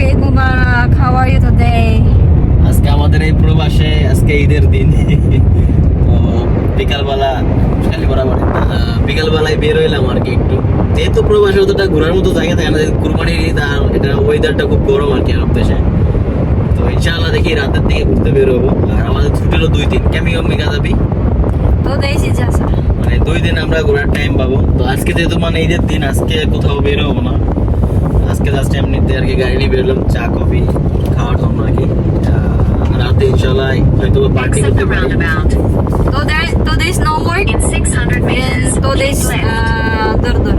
How are you today? আজকে আমাদের এই প্রবাসে আজকে ঈদের দিন। তো বিকালবেলা খালি বরাবর। বিকালবেলায় বের হইলাম আর কি একটু। যেহেতু প্রবাসে অতটা ঘোরার মতো জায়গা থাকে না কুরবানির ঈদ আর এটা ওয়েদারটা খুব গরম আর কি আরব দেশে। তো ইনশাআল্লাহ দেখি রাতের দিকে ঘুরতে বের হব। আর আমাদের ছুটি হলো দুই দিন। কেমি Today is Jasa. মানে দুই দিন আমরা ঘোরার টাইম পাবো। তো আজকে যেহেতু মানে ঈদের দিন আজকে কোথাও বের হব না। আজকে জাস্ট এমনিতে আর কি গাড়ি নিয়ে বেরোলাম চা কফি খাওয়ার জন্য আর কি রাতে ইনশাল্লাহ হয়তো পার্টি করতে পারি. In 600 meters, And today is keep left. uh, Durdur.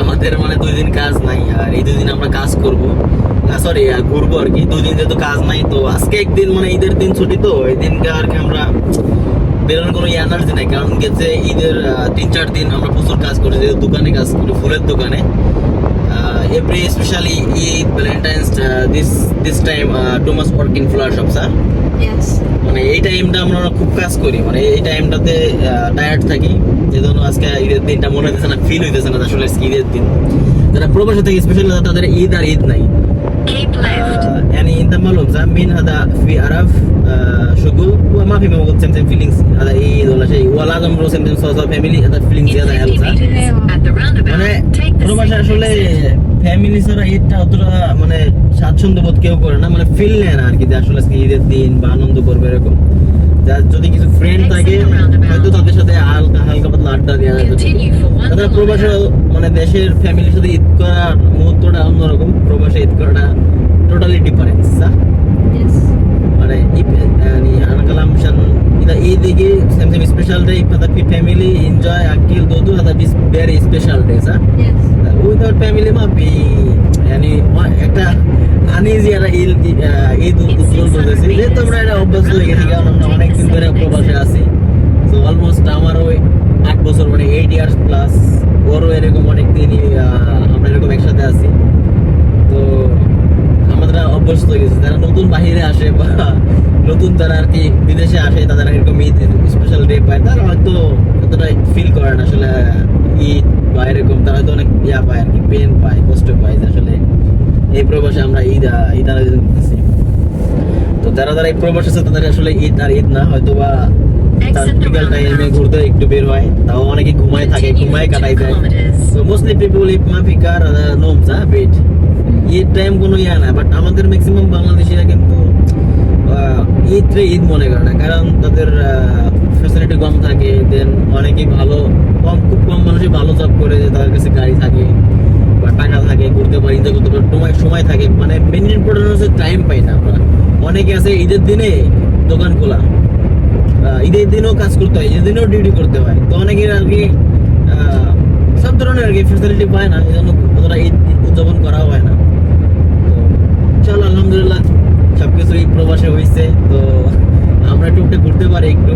আমাদের মানে দুই দিন কাজ নাই আর এই দুই দিন আমরা কাজ করব সরি ঘুরবো আর কি দুই দিন যেহেতু কাজ নাই তো আজকে একদিন মানে ঈদের দিন ছুটি তো এই দিনকে আর কি আমরা বেরোনোর কোনো এনার্জি নাই কারণ গেছে ঈদের তিন চার দিন আমরা প্রচুর কাজ করি দোকানে কাজ করি ফুলের দোকানে Every specially Eid valentine's this this time two mass work in flower shop sir Yes. মানে এই টাইমটা আমরা খুব কাজ করি মানে এই টাইমটাতে টায়ার্ড থাকি যেজন্য আজকে ঈদের দিনটা মনে হইতেছে না ফিল হইতেছে না আসলে আজকে ঈদের দিন যারা প্রবাসে থেকে স্পেশালি তাদের ঈদ আর ঈদ নাই Keep left. آه، يعني انت معلوم زين مين هذا في عرف آه، شغل وما في موجود سم سم فيلينگز هذا عيد ولا شيء ওয়াল আজম হোসেন বিন সজা ফ্যামিলি দ্য ফিলিং জিয়াদা হেলসা মানে কোনো ভাষা আসলে ফ্যামিলি ছাড়া ঈদটা অতটা মানে স্বাচ্ছন্দ্য বোধ কেউ করে না মানে ফিল নেয় না আর কি আসলে ঈদের দিন বা আনন্দ করবে এরকম। যদি কিছু ফ্রেন্ড থাকে হয়তো তাদের সাথে হালকা হালকা পাতলা আড্ডা দেওয়া যায় তাদের প্রবাসে মানে দেশের ফ্যামিলির সাথে ঈদ করার মুহূর্তটা অন্যরকম প্রবাসে ঈদ করাটা totally difference special day for the family enjoy Akil Godu as a very special day, sir. Yes. Uh, without family, ma be any একটা আনইজি একটা ঈদ ঈদ uh, উদযাপন করতেছি। যে তোমরা এটা অভ্যস্ত হয়ে গেছি কারণ আমরা অনেকদিন ধরে প্রবাসে আছি। তো অলমোস্ট আমারও আট বছর মানে এইট ইয়ার্স প্লাস ওরও এরকম অনেক দিনই আমরা এরকম একসাথে আছি। তো আমাদের অভ্যস্ত হয়ে গেছে যারা নতুন বাহিরে আসে বা নতুন যারা আর কি বিদেশে আসে তাদের এরকম ঈদ স্পেশাল ডে পায় তারা হয়তো অতটা ফিল করে না। আসলে ঈদ বা এরকম তারা হয়তো অনেক ইয়া পায় আর কি পেন পায় কষ্ট পায় আসলে এই প্রবাসে আমরা ঈদ ঈদ আনন্দ করতেছি। তো যারা যারা এই প্রবাসে আছে তাদের আসলে ঈদ আর ঈদ না হয়তো বা তার বিকাল টাইমে ঘুরতে একটু বের হয় তাও অনেকে ঘুমায় থাকে ঘুমায় কাটাই দেয়। if ma fikar ada norms ah wait. Eid time কোনো ইয়া না বাট আমাদের ম্যাক্সিমাম বাংলাদেশিরা কিন্তু ঈদরে ঈদ মনে করে না, কারণ তাদের ফ্যাসিলিটি কম থাকে দেন অনেকেই ভালো, কম, খুব কম মানুষই ভালো জব করে, যে তাদের কাছে গাড়ি থাকে বা টাকা থাকে, ঘুরতে পারে এনজয় করতে পারে, সময় সময় থাকে মানে মেন ইম্পর্টেন্ট হচ্ছে টাইম পাই না আমরা। অনেকে আছে ঈদের দিনে দোকান খোলা ঈদের দিনেও কাজ করতে হয়, ঈদের দিনেও ডিউটি করতে হয়, তো অনেকের আর কি সব ধরনের আর কি ফেসিলিটি পায় না, এই জন্য অতটা ঈদ উদযাপন করাও হয় না। তো চল আলহামদুলিল্লাহ সব কিছুই প্রবাসে হয়েছে তো আমরা টুকটে ঘুরতে পারি একটু।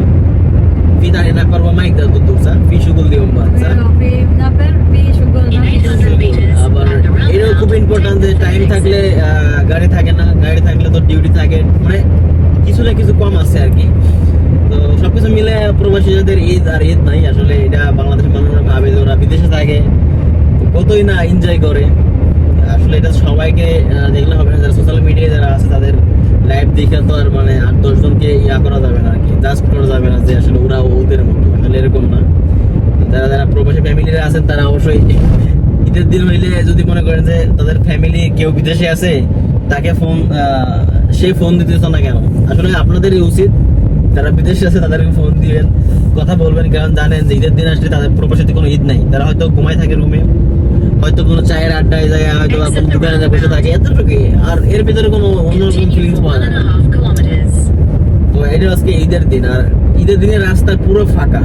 না করব মাইক দাও তো দূর ফি সুগুল দিও বাচ্চা Pero pi naper pi shugul In na 800 meters, আবার এটাও খুব ইম্পর্টেন্ট যে টাইম থাকলে গাড়ি থাকে না গাড়ি থাকলে তো ডিউটি থাকে। মানে কিছু না কিছু কম আছে আর কি। তো সবকিছু মিলে প্রবাসীদের ঈদ আর ঈদ নাই। আসলে এটা বাংলাদেশের মানুষরা ভাবে যে ওরা বিদেশে থাকে কতই না এনজয় করে। আসলে এটা সবাইকে দেখলে হবে না। যারা সোশ্যাল মিডিয়ায় যারা আছে, তাদের লাইভ দেখে তো আর মানে আট, দশ জনকে ইয়া করা যাবে না, আর কি। জাস্ট করা যাবে না যে আসলে ওরা ওদের মতো। আসলে এরকম না। যারা যারা প্রবাসী ফ্যামিলিরা আছেন, তারা অবশ্যই ঈদের দিন হইলে যদি মনে করেন যে তাদের ফ্যামিলি কেউ বিদেশে আছে, তাকে ফোন সেই ফোন দিতেছ না কেন? আসলে আপনাদেরই উচিত। যারা বিদেশে আছে, তাদেরকে ফোন দিবেন কথা বলবেন। কারণ জানেন যে ঈদের দিন আসলে তাদের প্রবাসীতে কোনো ঈদ নাই। তারা হয়তো ঘুমায় থাকে রুমে হয়তো কোনো চায়ের আড্ডায় যায় হয়তো বা কোনো দোকানে যায় বসে থাকে এতটুকুই। আর এর ভিতরে কোনো অন্যরকম ফিলিংস পাওয়া যায় না. তো এটা আজকে ঈদের দিন আর ঈদের দিনে রাস্তা পুরো ফাঁকা